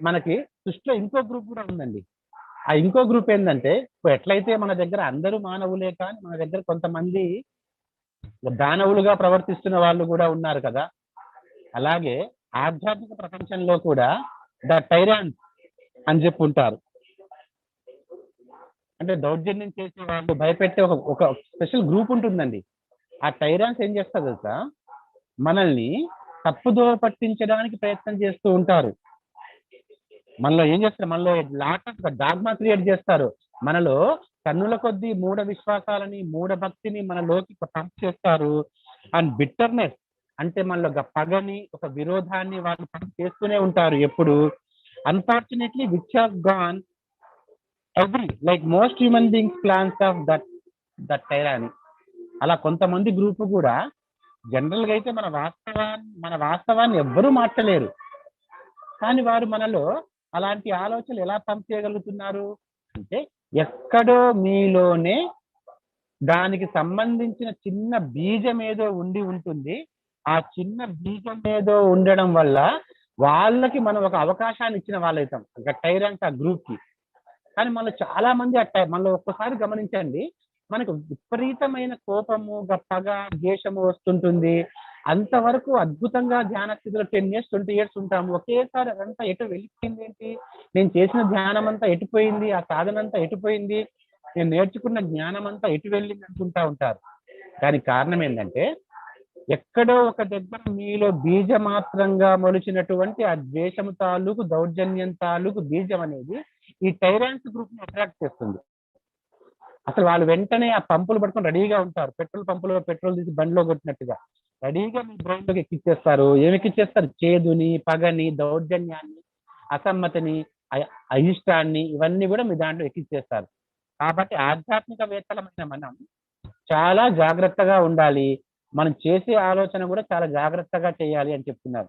మనకి సృష్టిలో ఇంకో గ్రూప్ కూడా ఉందండి. ఆ ఇంకో గ్రూప్ ఏంటంటే ఇప్పుడు ఎట్లయితే మన దగ్గర అందరూ మానవులే కానీ మన దగ్గర కొంతమంది దానవులుగా ప్రవర్తిస్తున్న వాళ్ళు కూడా ఉన్నారు కదా. అలాగే ఆధ్యాత్మిక ప్రపంచంలో కూడా ద టైరాన్స్ అని చెప్పి ఉంటారు. అంటే దౌర్జన్యం చేసే వాళ్ళు భయపెట్టే ఒక ఒక స్పెషల్ గ్రూప్ ఉంటుందండి. ఆ టైరాన్స్ ఏం చేస్తారు తెలుసా? మనల్ని తప్పుదోవ పట్టించడానికి ప్రయత్నం చేస్తూ ఉంటారు. మనలో ఏం చేస్తారు? మనలో లాటస్ డాగ్మా క్రియేట్ చేస్తారు. మనలో కన్నుల కొద్దీ మూఢ విశ్వాసాలని మూఢ భక్తిని మనలోకి పంప్ చేస్తారు. అండ్ బిట్టర్నెస్ అంటే మనలో ఒక పగని ఒక విరోధాన్ని వాళ్ళు పంప్ చేస్తూనే ఉంటారు ఎప్పుడు. Unfortunately which have gone every like most human beings plans of that that tyranny అలా కొంతమంది గ్రూప్ కూడా జనరల్గా అయితే మన వాస్తవాన్ని మన వాస్తవాన్ని ఎవ్వరూ మార్చలేరు. కానీ వారు మనలో అలాంటి ఆలోచనలు ఎలా పంప్ చేయగలుగుతున్నారు? అంటే ఎక్కడో మీలోనే దానికి సంబంధించిన చిన్న బీజం ఏదో ఉండి ఉంటుంది. ఆ చిన్న బీజం ఏదో ఉండడం వల్ల వాళ్ళకి మనం ఒక అవకాశాన్ని ఇచ్చిన వాళ్ళైతాం. ఒక టైరాన్స్ ఆ గ్రూప్కి కానీ మనలో చాలా మంది ఆ మనలో ఒక్కసారి గమనించండి. మనకు విపరీతమైన కోపము పగ ద్వేషము వస్తుంటుంది. అంతవరకు అద్భుతంగా ధ్యాన స్థితిలో టెన్ ఇయర్స్ ట్వంటీ ఇయర్స్ ఉంటాము. ఒకేసారి అదంతా ఎటు వెళ్ళిపోయింది ఏంటి? నేను చేసిన ధ్యానం అంతా ఎటుపోయింది ఆ సాధన అంతా ఎటుపోయింది నేను నేర్చుకున్న జ్ఞానం అంతా ఎటు వెళ్ళింది అనుకుంటా ఉంటారు. దానికి కారణం ఏంటంటే ఎక్కడో ఒక దగ్గర మీలో బీజమాత్రంగా మొలిచినటువంటి ఆ ద్వేషము తాలూకు దౌర్జన్యం తాలూకు బీజం అనేది ఈ టైరాన్స్ గ్రూప్ని అట్రాక్ట్ చేస్తుంది. అసలు వాళ్ళు వెంటనే ఆ పంపులు పట్టుకొని రెడీగా ఉంటారు. పెట్రోల్ పంపులో పెట్రోల్ తీసి బండిలో కొట్టినట్టుగా. రెడీగా మీ బ్రెయిన్లోకి ఎక్కిచ్చేస్తారు. ఏమి ఎక్కిచ్చేస్తారు చేదుని పగని దౌర్జన్యాన్ని అసమ్మతిని అయిష్టాన్ని ఇవన్నీ కూడా మీ దాంట్లో ఎక్కిచ్చేస్తారు. కాబట్టి ఆధ్యాత్మికవేత్తలమైన మనం చాలా జాగ్రత్తగా ఉండాలి. మనం చేసే ఆలోచన కూడా చాలా జాగ్రత్తగా చేయాలి అని చెప్తున్నారు.